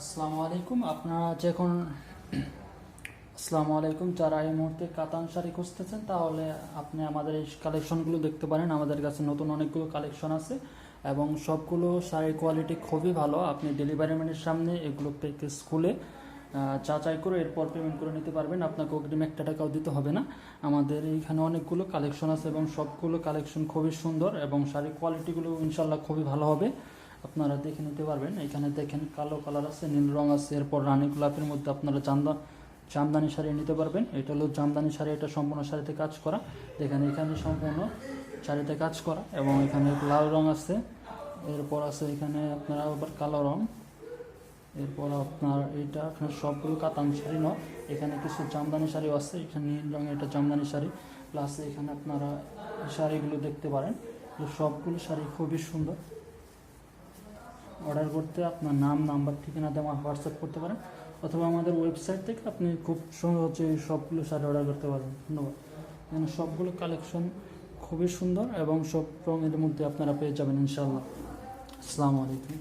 আসসালামু আলাইকুম। আপনারা যখন আসসালামু আলাইকুম, যারা এই মুহূর্তে কাতান শাড়ি খুঁজতেছেন, তাহলে আপনি আমাদের এই কালেকশনগুলো দেখতে পারেন। আমাদের কাছে নতুন অনেকগুলো কালেকশন আছে এবং সবগুলো শাড়ির কোয়ালিটি খুবই ভালো। আপনি ডেলিভারি ম্যানের সামনে এগুলো প্যাকেজ খুলে যাচাই করে এরপর পেমেন্ট করে নিতে পারবেন। আপনাকে অগ্রিম একটা টাকাও দিতে হবে না। আমাদের এইখানে অনেকগুলো কালেকশন আছে এবং সবগুলো কালেকশন খুবই সুন্দর এবং শাড়ির কোয়ালিটিগুলো ইনশাল্লাহ খুবই ভালো হবে। আপনারা দেখে নিতে পারবেন। এখানে দেখেন কালো কালার আছে, নীল রং আছে। এরপর রানী গোলাপের মধ্যে আপনারা চান্দা জামদানি শাড়ি নিতে পারবেন। এটা হলো জামদানি শাড়ি, এটা সম্পূর্ণ শাড়িতে কাজ করা। দেখেন এখানে সম্পূর্ণ শাড়িতে কাজ করা এবং এখানে লাল রং আছে। এরপর আছে এখানে আপনারা আবার কালো রং। এরপর আপনার এটা এখানে সবগুলো কাতান শাড়ি নয়। এখানে কিছু জামদানি শাড়িও আছে, এখানে নীল রঙের এটা জামদানি শাড়ি। প্লাস এখানে আপনারা শাড়িগুলো দেখতে পারেন। সবগুলো শাড়ি খুবই সুন্দর। অর্ডার করতে আপনার নাম নাম্বার ঠিকানাতে আমার হোয়াটসঅ্যাপ করতে পারেন, অথবা আমাদের ওয়েবসাইট থেকে আপনি খুব সহজে সবগুলো শাড়ি অর্ডার করতে পারেন ধন্যবাদ। এখানে সবগুলো কালেকশন খুবই সুন্দর এবং সব রঙের মধ্যে আপনারা পেয়ে যাবেন ইনশাল্লাহ আসসালামু আলাইকুম।